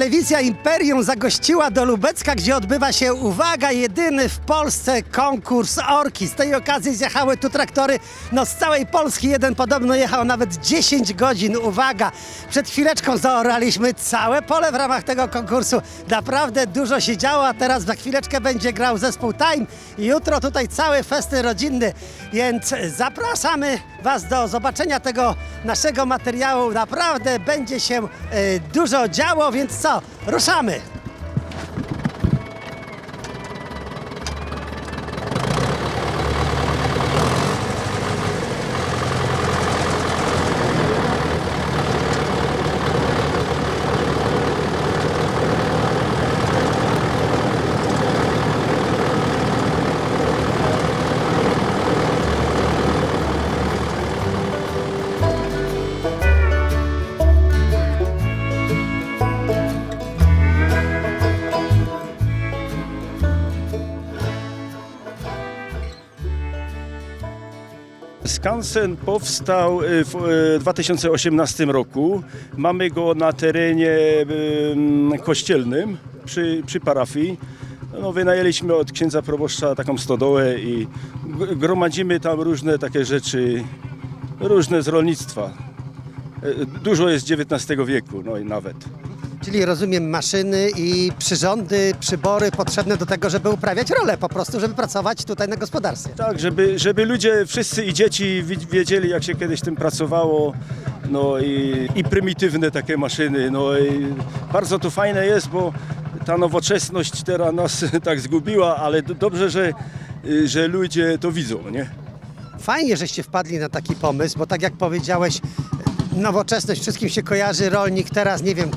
telewizja Imperium zagościła do Lubecka, gdzie odbywa się, uwaga, jedyny w Polsce konkurs orki. Z tej okazji zjechały tu traktory no, z całej Polski. Jeden podobno jechał nawet 10 godzin. Uwaga, przed chwileczką zaoraliśmy całe pole w ramach tego konkursu. Naprawdę dużo się działo, a teraz za chwileczkę będzie grał zespół Time. Jutro tutaj cały festyn rodzinny, więc zapraszamy Was do zobaczenia tego naszego materiału. Naprawdę będzie się e, dużo działo, więc co, ruszamy! Skansen powstał y, w y, 2018 roku. Mamy go na terenie y, kościelnym przy, przy parafii. No, wynajęliśmy od księdza proboszcza taką stodołę i gromadzimy tam różne takie rzeczy, różne z rolnictwa. Y, Dużo jest XIX wieku, no i nawet. Czyli rozumiem maszyny i przyrządy, przybory potrzebne do tego, żeby uprawiać rolę po prostu, żeby pracować tutaj na gospodarstwie. Tak, żeby, żeby ludzie, wszyscy i dzieci wi- wiedzieli, jak się kiedyś tym pracowało. No i, i prymitywne takie maszyny. No i bardzo to fajne jest, bo ta nowoczesność teraz nas tak zgubiła, ale do- dobrze, że, że ludzie to widzą, nie? Fajnie, żeście wpadli na taki pomysł, bo tak jak powiedziałeś, nowoczesność wszystkim się kojarzy, rolnik teraz, nie wiem,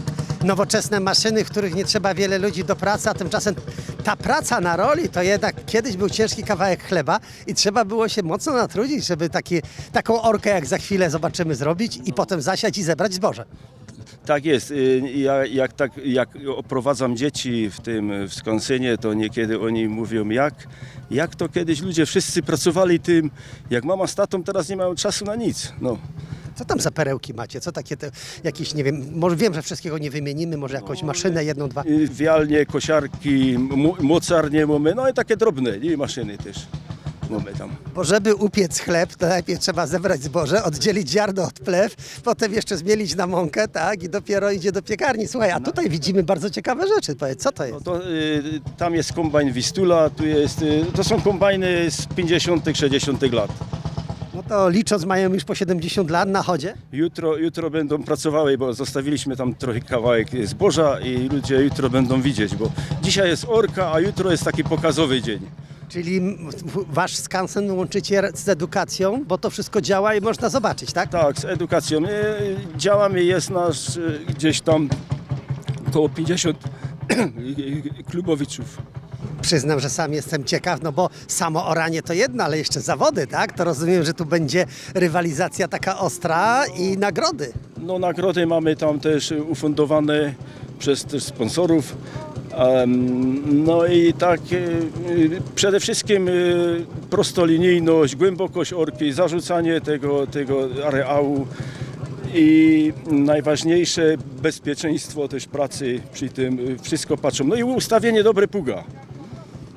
nowoczesne maszyny, w których nie trzeba wiele ludzi do pracy, a tymczasem ta praca na roli to jednak kiedyś był ciężki kawałek chleba i trzeba było się mocno natrudzić, żeby takie, taką orkę jak za chwilę zobaczymy zrobić i potem zasiać i zebrać zboże. Tak jest. Y, Ja, jak, tak, jak oprowadzam dzieci w tym w Skonsynie, to niekiedy oni mówią, jak, jak to kiedyś ludzie wszyscy pracowali tym, jak mama z tatą teraz nie mają czasu na nic. No. Co tam za perełki macie? Co takie te, jakieś, nie wiem, może wiem, że wszystkiego nie wymienimy, może jakąś maszynę, jedną, dwa. Wialnie, kosiarki, mo- mocarnie mamy, no i takie drobne nie? maszyny też mamy tam. Bo żeby upiec chleb, to najpierw trzeba zebrać zboże, oddzielić ziarno od plew, potem jeszcze zmielić na mąkę, tak? I dopiero idzie do piekarni. Słuchaj, a tutaj widzimy bardzo ciekawe rzeczy. Powiedz, co to No jest? to, y, tam jest kombajn Wistula, tu jest, y, to są kombajny z 50 60 lat. No to licząc mają już po 70 lat na chodzie. Jutro, jutro będą pracowały, bo zostawiliśmy tam trochę kawałek zboża i ludzie jutro będą widzieć, bo dzisiaj jest orka, a jutro jest taki pokazowy dzień. Czyli wasz skansen łączycie z edukacją, bo to wszystko działa i można zobaczyć, tak? Tak, z edukacją. Y, Działamy, jest nasz y, gdzieś tam około 50 klubowiczów. Przyznam, że sam jestem ciekaw, no bo samo oranie to jedno, ale jeszcze zawody, tak? To rozumiem, że tu będzie rywalizacja taka ostra i nagrody. No nagrody mamy tam też ufundowane przez też sponsorów. No i tak e, e, przede wszystkim e, prostolinijność, głębokość orki, zarzucanie tego, tego areału i najważniejsze bezpieczeństwo też pracy przy tym wszystko patrzą. No i ustawienie dobre puga.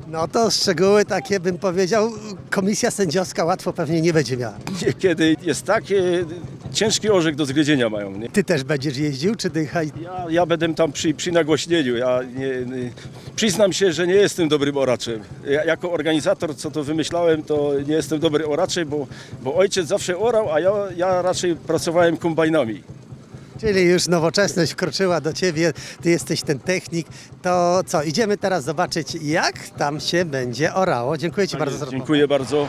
No to szczegóły takie bym powiedział, komisja sędziowska łatwo pewnie nie będzie miała. Kiedy jest takie ciężki orzech do zgryzienia mają. Nie? Ty też będziesz jeździł, czy dychaj? Ja, ja będę tam przy, przy nagłośnieniu. Ja nie, nie, przyznam się, że nie jestem dobrym oraczem. Ja, jako organizator, co to wymyślałem, to nie jestem dobry oraczem, bo, bo ojciec zawsze orał, a ja, ja raczej pracowałem kombajnami. Czyli już nowoczesność wkroczyła do ciebie, ty jesteś ten technik. To co, idziemy teraz zobaczyć, jak tam się będzie orało. Dziękuję ci bardzo za rozmowę. Dziękuję bardzo.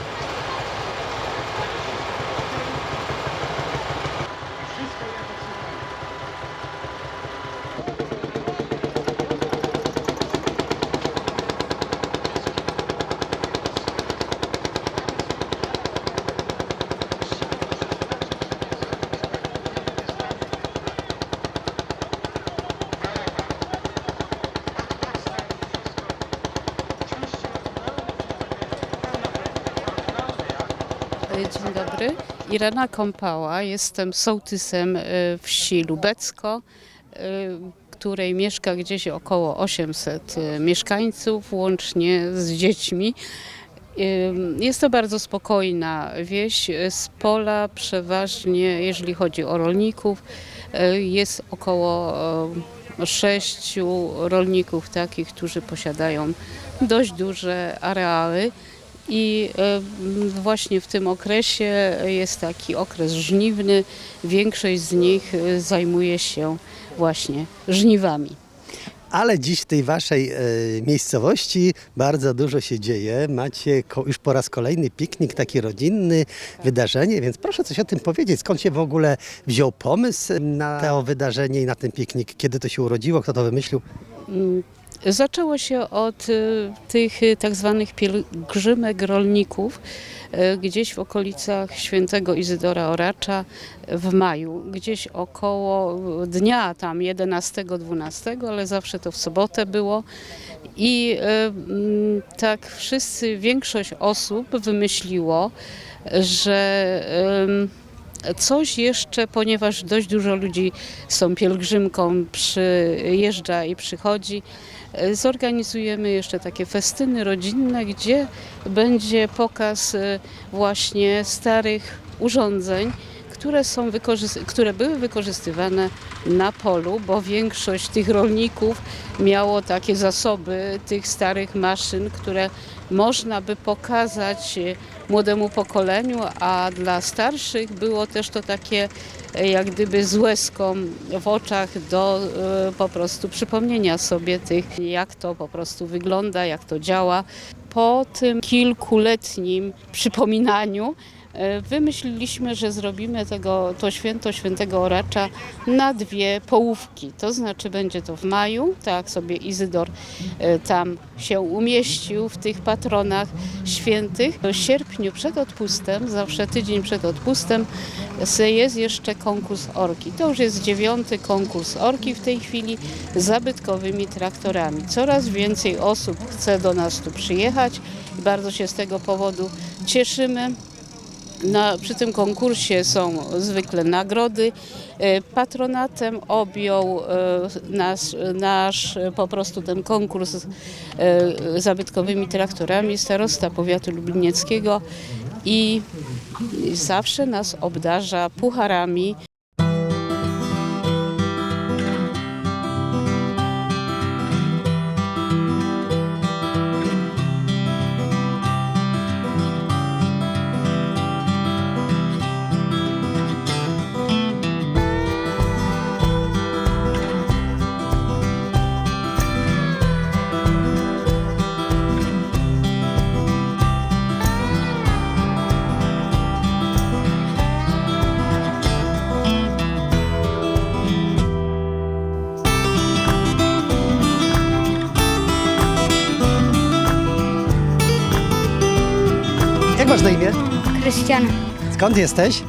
Irena Kąpała, jestem sołtysem e, wsi Lubecko, e, której mieszka gdzieś około 800 y, mieszkańców, łącznie z dziećmi. Jest to bardzo spokojna wieś y, z pola, przeważnie jeżeli chodzi o rolników. y, Jest około y, sześciu rolników takich, którzy posiadają dość duże areały. I właśnie w tym okresie jest taki okres żniwny. Większość z nich y, zajmuje się właśnie żniwami. Ale dziś w tej waszej e, miejscowości bardzo dużo się dzieje. Macie już po raz kolejny piknik, taki rodzinny, wydarzenie, więc proszę coś o tym powiedzieć. Skąd się w ogóle wziął pomysł na to wydarzenie i na ten piknik? Kiedy to się urodziło? Kto to wymyślił? Zaczęło się od y, tych y, tak zwanych pielgrzymek rolników y, gdzieś w okolicach świętego Izydora Oracza w maju, gdzieś około dnia tam 11-12, ale zawsze to w sobotę było. I mm, tak wszyscy, większość osób wymyśliło, że coś jeszcze, ponieważ dość dużo ludzi z tą pielgrzymką przyjeżdża i przychodzi, zorganizujemy jeszcze takie festyny rodzinne, gdzie będzie pokaz e, właśnie starych urządzeń, które, są które były wykorzystywane na polu, bo większość tych rolników miało takie zasoby tych starych maszyn, które można by pokazać e, młodemu pokoleniu, a dla starszych było też to takie e, jak gdyby z łezką w oczach do e, po prostu przypomnienia sobie tych, jak to po prostu wygląda, jak to działa. Po tym kilkuletnim przypominaniu wymyśliliśmy, że zrobimy tego, to święto świętego Oracza na dwie połówki. To znaczy będzie to w maju, tak sobie Izydor e, tam się umieścił w tych patronach świętych. W sierpniu przed odpustem, zawsze tydzień przed odpustem, jest jeszcze konkurs orki. To już jest dziewiąty konkurs orki w tej chwili z zabytkowymi traktorami. Coraz więcej osób chce do nas tu przyjechać bardzo się z tego powodu cieszymy. Na, przy tym konkursie są zwykle nagrody. E, Patronatem objął e, nas, nasz e, po prostu ten konkurs e, zabytkowymi traktorami starosta powiatu lublinieckiego i zawsze nas obdarza pucharami Skąd jesteś?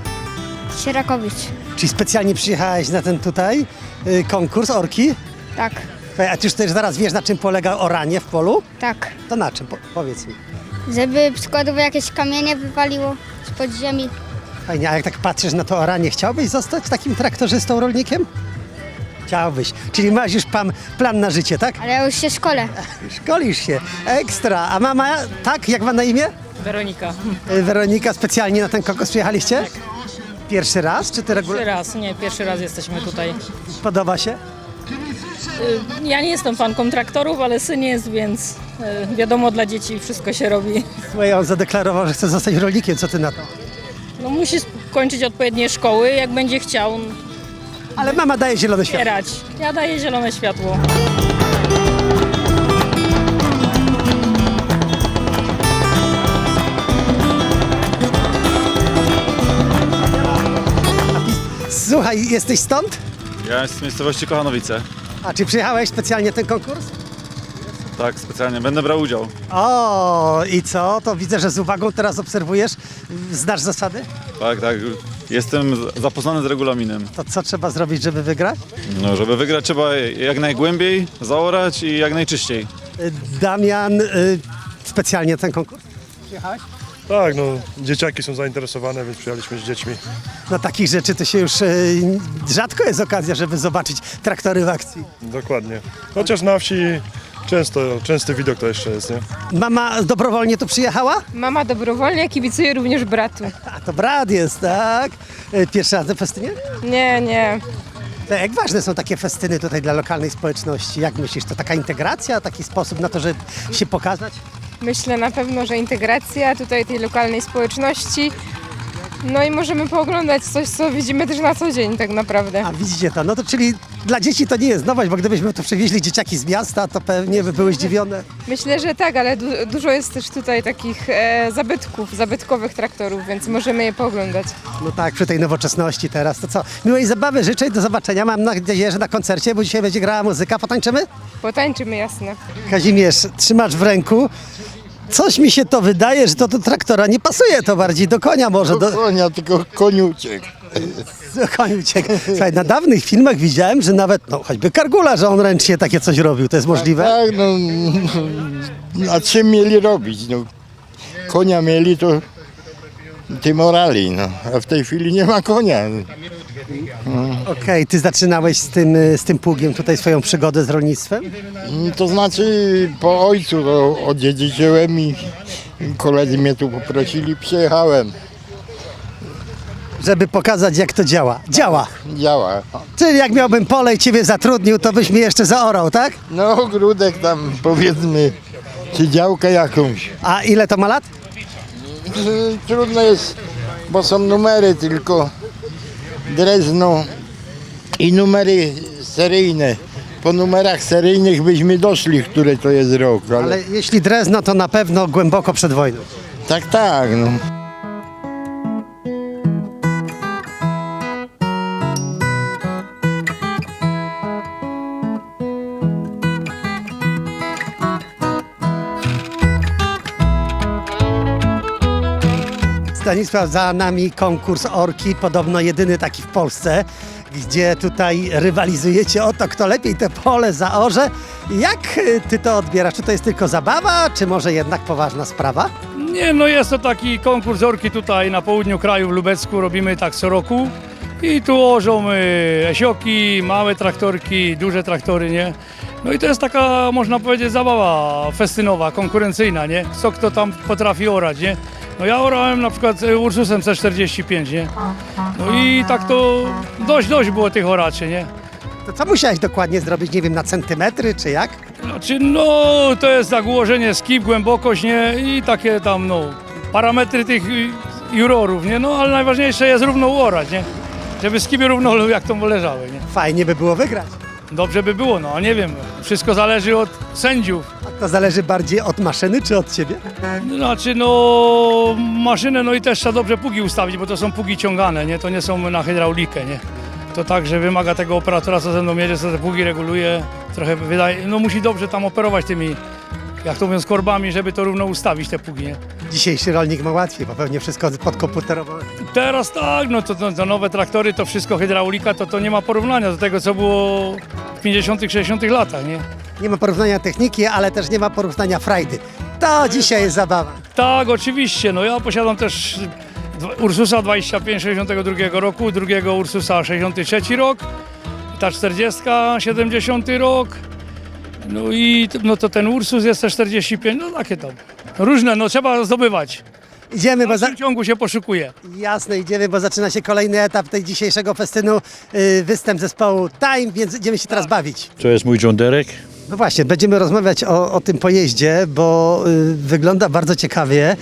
Sierakowicz. Czyli specjalnie przyjechałeś na ten tutaj y, konkurs orki? Tak, A ty już też zaraz wiesz, na czym polega oranie w polu? tak. To na czym? Po, powiedz mi. Żeby przykładowo jakieś kamienie wypaliło z podziemi. Fajnie, a jak tak patrzysz na to oranie, chciałbyś zostać takim traktorzystą, rolnikiem? Chciałbyś. Czyli masz już pan, plan na życie, tak? Ale ja już się szkole. Szkolisz się. Ekstra. A mama, tak? Jak ma na imię? Weronika. Y, Weronika, specjalnie na ten konkurs przyjechaliście? Pierwszy raz? Czy ty Pierwszy regularnie? raz, nie, pierwszy raz jesteśmy tutaj. Podoba się? Y, Ja nie jestem fanką traktorów, ale syn jest, więc y, wiadomo, dla dzieci wszystko się robi. Słuchaj, on zadeklarował, że chce zostać rolnikiem. Co ty na to? No musi kończyć odpowiednie szkoły, jak będzie chciał Ale mama daje zielone światło. Ja daję zielone światło. Słuchaj, jesteś stąd? Ja jestem z miejscowości Kochanowice. A czy przyjechałeś specjalnie ten konkurs? Tak, specjalnie. Będę brał udział. O, i co? To widzę, że z uwagą teraz obserwujesz. Znasz zasady? Tak, tak. Jestem zapoznany z regulaminem. To co trzeba zrobić, żeby wygrać? No, żeby wygrać trzeba jak najgłębiej zaorać i jak najczyściej. Damian, y, specjalnie ten konkurs? Przyjechałeś? Tak, no dzieciaki są zainteresowane, więc przyjechaliśmy z dziećmi. No takich rzeczy to się już e, rzadko jest okazja, żeby zobaczyć traktory w akcji. Dokładnie. Chociaż na wsi często, częsty widok to jeszcze jest, nie? Mama dobrowolnie tu przyjechała? Mama dobrowolnie kibicuje również bratu. A to brat jest, tak? E, Pierwszy raz na festynie? Nie, nie. To jak ważne są takie festyny tutaj dla lokalnej społeczności? Jak myślisz, to taka integracja, taki sposób na to, żeby się pokazać? Myślę na pewno, że integracja tutaj tej lokalnej społeczności. No i możemy pooglądać coś, co widzimy też na co dzień tak naprawdę. A widzicie to, no to czyli dla dzieci to nie jest nowość, bo gdybyśmy tu przywieźli dzieciaki z miasta, to pewnie by były zdziwione. Myślę, że tak, ale du- dużo jest też tutaj takich e, zabytków, zabytkowych traktorów, więc możemy je pooglądać. No tak, przy tej nowoczesności teraz. To co? Miłej zabawy, życzę i do zobaczenia. Mam nadzieję, że na koncercie, bo dzisiaj będzie grała muzyka. Potańczymy? Potańczymy, jasne. Kazimierz, trzymasz w ręku. Coś mi się to wydaje, że to do traktora nie pasuje, to bardziej do konia może. Do, konia, tylko koniuciek. do konia ucieka. Słuchaj, na dawnych filmach widziałem, że nawet, no choćby Kargula, że on ręcznie takie coś robił. To jest możliwe? Tak, no, a czym mieli robić? No, konia mieli, to tym orali, no. A w tej chwili nie ma konia. Okej, ty zaczynałeś z tym, y, z tym pługiem tutaj swoją przygodę z rolnictwem? To znaczy po ojcu to odziedziczyłem i koledzy mnie tu poprosili, przyjechałem. Żeby pokazać, jak to działa. Działa. Działa. Czyli jak miałbym pole i ciebie zatrudnił, to byś mnie jeszcze zaorał, tak? No ogródek tam powiedzmy, czy działkę jakąś. A ile to ma lat? Trudno jest, bo są numery tylko drezno i numery seryjne. Po numerach seryjnych byśmy doszli, który to jest rok, ale, Ale jeśli Drezno, to na pewno głęboko przed wojną. tak, tak. No. Stanisław, za nami konkurs Orki, podobno jedyny taki w Polsce, gdzie tutaj rywalizujecie o to, kto lepiej te pole zaorze. Jak y, ty to odbierasz? Czy to jest tylko zabawa, czy może jednak poważna sprawa? Nie, no jest to taki konkurs orki tutaj na południu kraju w Lubecku, robimy tak co roku. I tu łożą y, esioki, małe traktorki, duże traktory, nie? No i to jest taka, można powiedzieć, zabawa festynowa, konkurencyjna, nie? Co kto tam potrafi orać, nie? No ja orałem na przykład y, Ursusem C45, nie? No i tak to dość, dość było tych oraczy, nie? To co musiałeś dokładnie zrobić? Nie wiem, na centymetry, czy jak? Znaczy, no to jest ułożenie skip, głębokość, nie? I takie tam, no, parametry tych jurorów, nie? No, ale najważniejsze jest równo uorać, nie? Żeby skipy równo jak to leżały, nie? Fajnie by było wygrać. Dobrze by było, no, nie wiem. Wszystko zależy od sędziów. To zależy bardziej od maszyny, czy od ciebie? Znaczy, no, maszynę, no i też trzeba dobrze pugi ustawić, bo to są pugi ciągane, nie? To nie są na hydraulikę, nie? To także wymaga tego operatora, co ze mną jedzie, co te pugi reguluje. Trochę wydaje, no musi dobrze tam operować tymi, jak to mówiąc, korbami, żeby to równo ustawić te pugi, nie? Dzisiejszy rolnik ma łatwiej, bo pewnie wszystko podkomputerowane. Teraz tak, no to, to, to nowe traktory, to wszystko hydraulika, to, to nie ma porównania do tego, co było w 50 60 latach, nie? Nie ma porównania techniki, ale też nie ma porównania frajdy. To dzisiaj jest zabawa. Tak, oczywiście. No ja posiadam też dwa- Ursusa 25 62 roku, drugiego Ursusa 63 rok, ta 40 70 rok. No i t- no to ten Ursus jest też 45, no takie tam. Różne, no trzeba zdobywać. Idziemy, bo W za... dalszym ciągu się poszukuje. Jasne, idziemy, bo zaczyna się kolejny etap tej dzisiejszego festynu, yy, występ zespołu Time, więc idziemy się teraz bawić. To jest mój John Derek. No właśnie, będziemy rozmawiać o, o tym pojeździe, bo y, wygląda bardzo ciekawie.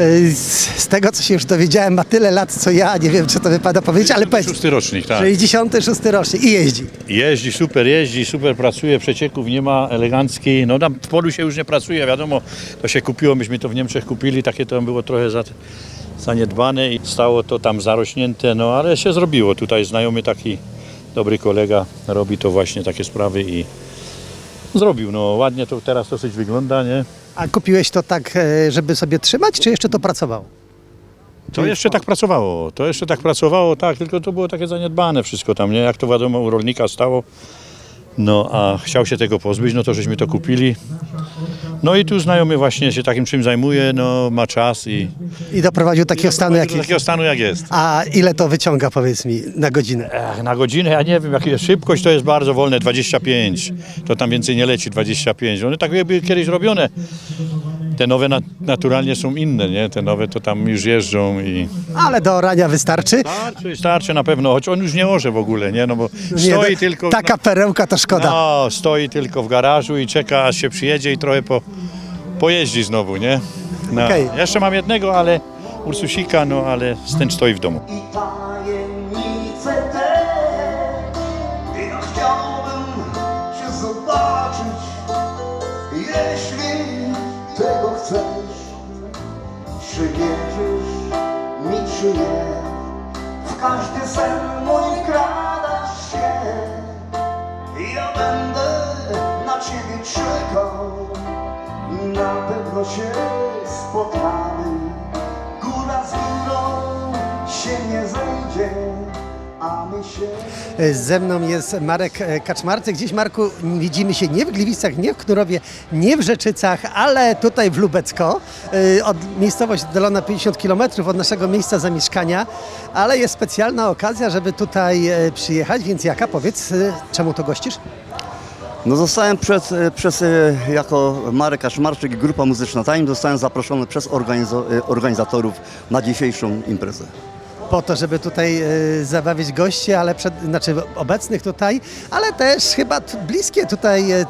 Y, z, z tego, co się już dowiedziałem, ma tyle lat, co ja, nie wiem, czy to wypada powiedzieć, ale powiedz, Szósty rocznik, tak. 66 rocznik i jeździ. Jeździ, super jeździ, super pracuje, przecieków nie ma, elegancki. No tam w polu się już nie pracuje, wiadomo, to się kupiło, myśmy to w Niemczech kupili, takie to było trochę za, zaniedbane i stało to tam zarośnięte, no ale się zrobiło. Tutaj znajomy taki dobry kolega robi to właśnie takie sprawy i zrobił. No ładnie to teraz dosyć wygląda, nie? A kupiłeś to tak, e, żeby sobie trzymać, czy jeszcze to pracowało? To jeszcze tak pracowało, to jeszcze tak pracowało, tak, tylko to było takie zaniedbane wszystko tam, nie? Jak to wiadomo u rolnika stało, no a chciał się tego pozbyć, no to żeśmy to kupili. No i tu znajomy właśnie się takim czym zajmuje, no ma czas i I doprowadził do takiego stanu, jaki takiego stanu jak jest. A ile to wyciąga, powiedz mi, na godzinę? Ech, na godzinę, ja nie wiem, jaka jest szybkość, to jest bardzo wolne, 25. To tam więcej nie leci, 25. One tak jakby kiedyś robione. Te nowe nat- naturalnie są inne, nie? Te nowe to tam już jeżdżą i... Ale do orania wystarczy? Starczy, starczy na pewno, choć on już nie orze w ogóle, nie? No bo stoi no, tylko... Taka perełka to szkoda. No, stoi tylko w garażu i czeka, aż się przyjedzie i trochę po, pojeździ znowu, nie? No. Okej. Jeszcze mam jednego, ale Ursusika, no ale ten stoi w domu. i tajemnice te. Ja chciałbym cię zobaczyć, jeśli Czy wierzysz mi, czy nie? W każdy sen mój Ze mną jest Marek e, Kaczmarczyk. Gdzieś, Marku, widzimy się nie w Gliwicach, nie w Knurowie, nie w Rzeczycach, ale tutaj w Lubecko. E, Od, miejscowość oddalona 50 km od naszego miejsca zamieszkania, ale jest specjalna okazja, żeby tutaj e, przyjechać, więc jaka? Powiedz, e, czemu to gościsz? No zostałem przez, przez jako Marek Kaszmarczyk i grupa muzyczna Time zostałem zaproszony przez organizatorów na dzisiejszą imprezę. Po to, żeby tutaj e, zabawić gości, ale przed, znaczy obecnych tutaj, ale też chyba bliskie tutaj e,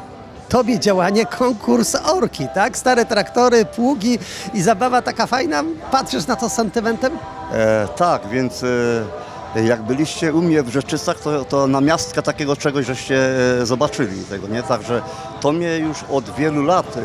Tobie działanie, konkurs orki, tak? Stare traktory, pługi i zabawa taka fajna. Patrzysz na to z sentymentem? E, tak, więc e, jak byliście u mnie w Rzeczycach, to, to na miastka takiego czegoś żeście zobaczyli tego, nie? Także to mnie już od wielu lat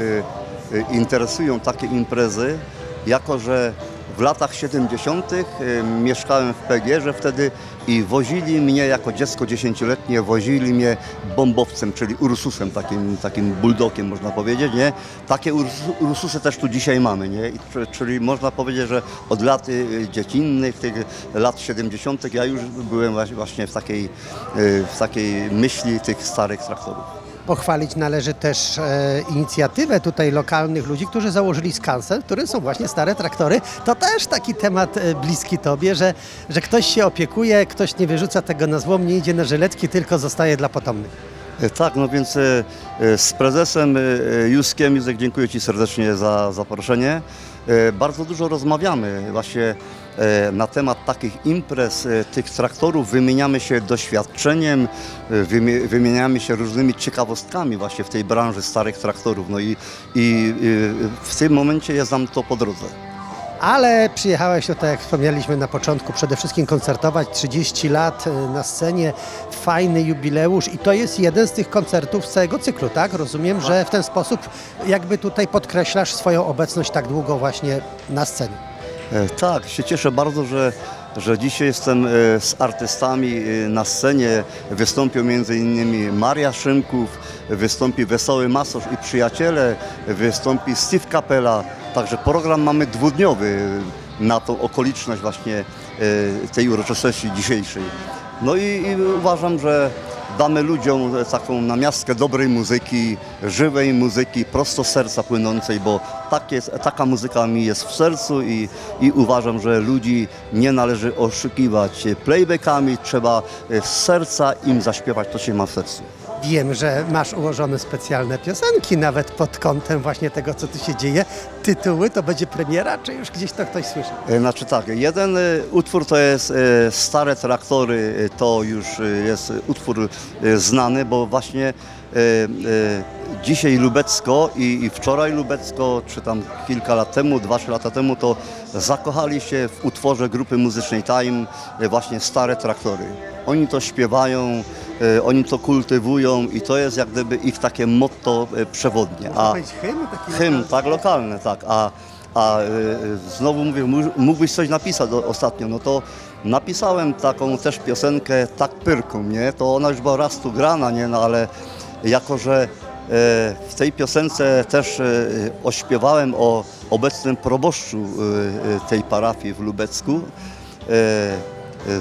interesują takie imprezy, jako że w latach 70. e, mieszkałem w Pegierze wtedy i wozili mnie jako dziecko dziesięcioletnie, wozili mnie bombowcem, czyli Ursusem, takim, takim bulldogiem można powiedzieć, nie? Takie Ursu- Ursusy też tu dzisiaj mamy, nie? I, czy- czyli można powiedzieć, że od lat y, dziecinnych, tych lat 70. ja już byłem właśnie- właśnie w takiej, y, w takiej myśli tych starych traktorów. Pochwalić należy też e, inicjatywę tutaj lokalnych ludzi, którzy założyli skansen, które są właśnie stare traktory. To też taki temat e, bliski Tobie, że, że ktoś się opiekuje, ktoś nie wyrzuca tego na złom, nie idzie na żyletki, tylko zostaje dla potomnych. E, Tak, no więc e, e, z prezesem Józkiem, Józek dziękuję Ci serdecznie za zaproszenie. Bardzo dużo rozmawiamy właśnie na temat takich imprez, e, tych traktorów, wymieniamy się doświadczeniem, e, wymie- wymieniamy się różnymi ciekawostkami właśnie w tej branży starych traktorów. No i, i e, w tym momencie jest nam to po drodze. Ale przyjechałeś tutaj, jak wspomnieliśmy na początku, przede wszystkim koncertować 30 lat e, na scenie, fajny jubileusz i to jest jeden z tych koncertów z całego cyklu, tak? Rozumiem, że w ten sposób jakby tutaj podkreślasz swoją obecność tak długo właśnie na scenie. E, Tak, się cieszę bardzo, że, że dzisiaj jestem e, z artystami e, na scenie. Wystąpią m.in. Maria Szymków, wystąpi Wesoły Masosz i Przyjaciele, wystąpi Steve Capella. Także program mamy dwudniowy na tą okoliczność właśnie tej uroczystości dzisiejszej. No i, i uważam, że damy ludziom taką namiastkę dobrej muzyki, żywej muzyki, prosto serca płynącej, bo tak jest, taka muzyka mi jest w sercu i, i uważam, że ludzi nie należy oszukiwać playbackami, trzeba z serca im zaśpiewać to, co się ma w sercu. Wiem, że masz ułożone specjalne piosenki nawet pod kątem właśnie tego, co tu się dzieje. Tytuły to będzie premiera, czy już gdzieś to ktoś słyszy? E, Znaczy tak, jeden e, utwór to jest e, Stare Traktory, to już jest utwór znany, bo właśnie dzisiaj Lubecko i, i wczoraj Lubecko, czy tam kilka lat temu, dwa, trzy lata temu, to zakochali się w utworze grupy muzycznej Time e, właśnie Stare Traktory. Oni to śpiewają, e, oni to kultywują i to jest jak gdyby ich takie motto e, przewodnie. A, hymn Hymn, tak, lokalny, tak. A, a znowu mówię, mó- mógłbyś coś napisać ostatnio, no to napisałem taką też piosenkę Tak Pyrką, nie? To ona już była raz tu grana, nie? No ale jako, że e, w tej piosence też e, ośpiewałem o obecnym proboszczu e, tej parafii w Lubecku,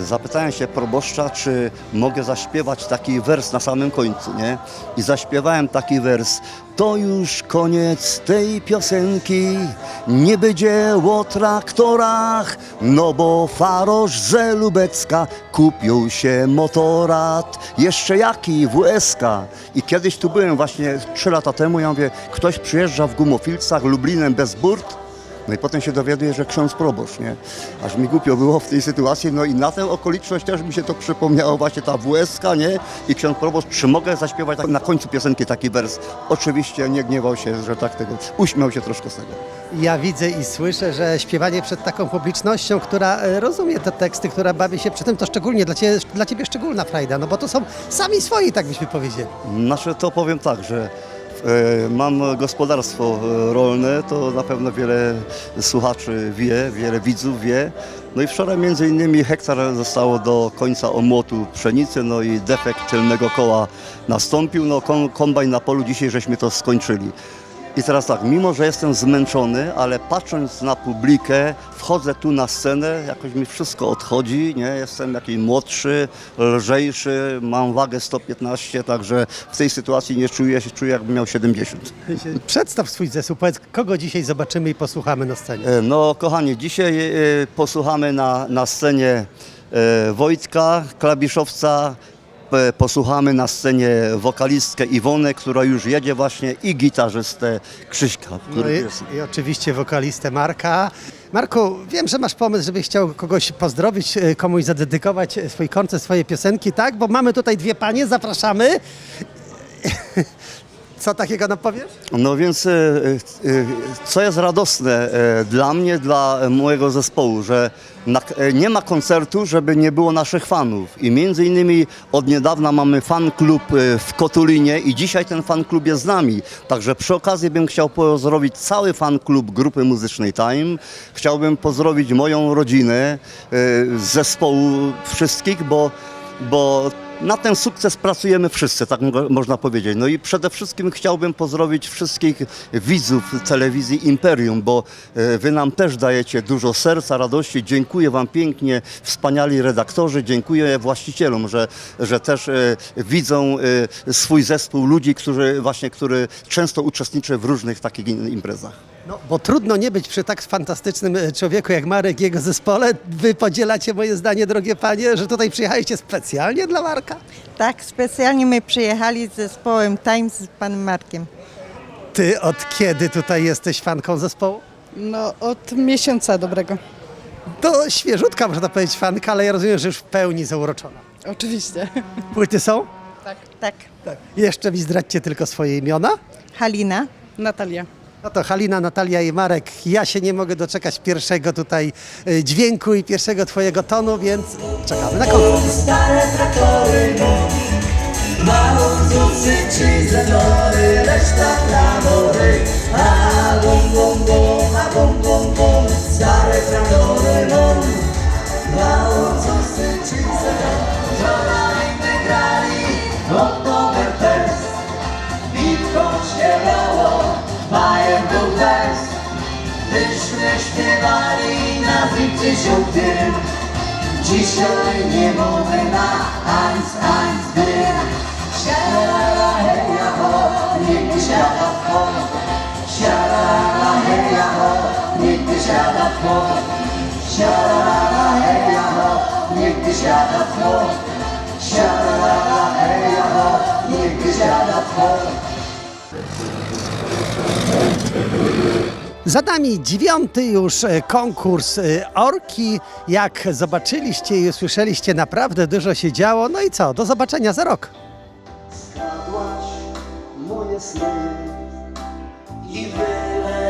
zapytałem się proboszcza, czy mogę zaśpiewać taki wers na samym końcu, nie? I zaśpiewałem taki wers. To już koniec tej piosenki, nie będzie o traktorach, no bo faroż ze Lubecka kupił się motorat, jeszcze jaki WSK. I kiedyś tu byłem właśnie trzy lata temu, ja mówię, ktoś przyjeżdża w gumofilcach Lublinem bez burt, no i potem się dowiaduję, że ksiądz proboszcz, nie? Aż mi głupio było w tej sytuacji, no i na tę okoliczność też mi się to przypomniało, właśnie ta WSK, nie? I ksiądz proboszcz, czy mogę zaśpiewać tak na końcu piosenki taki wers? Oczywiście nie gniewał się, że tak tego, uśmiał się troszkę z tego. Ja widzę i słyszę, że śpiewanie przed taką publicznością, która e, rozumie te teksty, która bawi się przy tym, to szczególnie dla ciebie, dla ciebie szczególna frajda, no bo to są sami swoi, tak byśmy powiedzieli. Znaczy to powiem tak, że mam gospodarstwo e, rolne, to na pewno wiele słuchaczy wie, wiele widzów wie. No i wczoraj między innymi hektar zostało do końca omłotu pszenicy, no i defekt tylnego koła nastąpił. No kom, kombajn na polu dzisiaj żeśmy to skończyli. I teraz tak, mimo że jestem zmęczony, ale patrząc na publikę, wchodzę tu na scenę, jakoś mi wszystko odchodzi, nie? Jestem jakiś młodszy, lżejszy, mam wagę 115, także w tej sytuacji nie czuję się, czuję jakbym miał 70. Przedstaw swój zespół, powiedz, kogo dzisiaj zobaczymy i posłuchamy na scenie. E, No kochani, dzisiaj e, posłuchamy na, na scenie e, Wojtka, klawiszowca, posłuchamy na scenie wokalistkę Iwonę, która już jedzie właśnie i gitarzystę Krzyśka, No który i, jest i oczywiście wokalistę Marka. Marku, wiem, że masz pomysł, żebyś chciał kogoś pozdrowić, e, komuś zadedykować e, swój koncert, swoje piosenki, tak? Bo mamy tutaj dwie panie, zapraszamy. Co takiego nam powiesz? No więc e, e, co jest radosne e, dla mnie, dla mojego zespołu, że e, nie ma koncertu, żeby nie było naszych fanów. I między innymi od niedawna mamy fan klub e, w Kotulinie i dzisiaj ten fan klub jest z nami. Także przy okazji bym chciał pozdrowić cały fan klub grupy muzycznej Time. Chciałbym pozdrowić moją rodzinę e, z zespołu wszystkich, bo bo na ten sukces pracujemy wszyscy, tak mo- można powiedzieć. No i przede wszystkim chciałbym pozdrowić wszystkich widzów telewizji Imperium, bo e, wy nam też dajecie dużo serca, radości. Dziękuję wam pięknie, wspaniali redaktorzy, dziękuję właścicielom, że, że też e, widzą e, swój zespół ludzi, którzy właśnie, który często uczestniczy w różnych takich imprezach. No, bo trudno nie być przy tak fantastycznym e, człowieku jak Marek i jego zespole. Wy podzielacie moje zdanie, drogie panie, że tutaj przyjechaliście specjalnie dla Marka? Tak, specjalnie my przyjechali z zespołem Times z panem Markiem. Ty od kiedy tutaj jesteś fanką zespołu? No, od miesiąca dobrego. To świeżutka, można powiedzieć, fanka, ale ja rozumiem, że już w pełni zauroczona. Oczywiście. Płyty są? Tak. Tak. Jeszcze mi zdradźcie tylko swoje imiona. Halina. Natalia. No to Halina, Natalia i Marek. Ja się nie mogę doczekać pierwszego tutaj y, dźwięku i pierwszego twojego tonu, więc czekamy na koncert. Stare traktory Mało zucy czy zenory Reszta trawory A bum bum bum, a bum bum bum Stare traktory bum Mało zucy czy zenory Wczoraj wygrali Oktoberfest Fest Myśmy śpiewali na siódmym Dzisiaj nie mogę na eins, eins gry Siara, heja, ho, nigdy siada w ho Siara, heja, ho, nigdy siada w ho Siara, heja, ho, nigdy siada w ho Siara, heja, ho, nigdy siada w ho Za nami dziewiąty już e, konkurs e, Orki. Jak zobaczyliście i usłyszeliście, naprawdę dużo się działo. No i co? Do zobaczenia za rok. moje sny i wylewałaś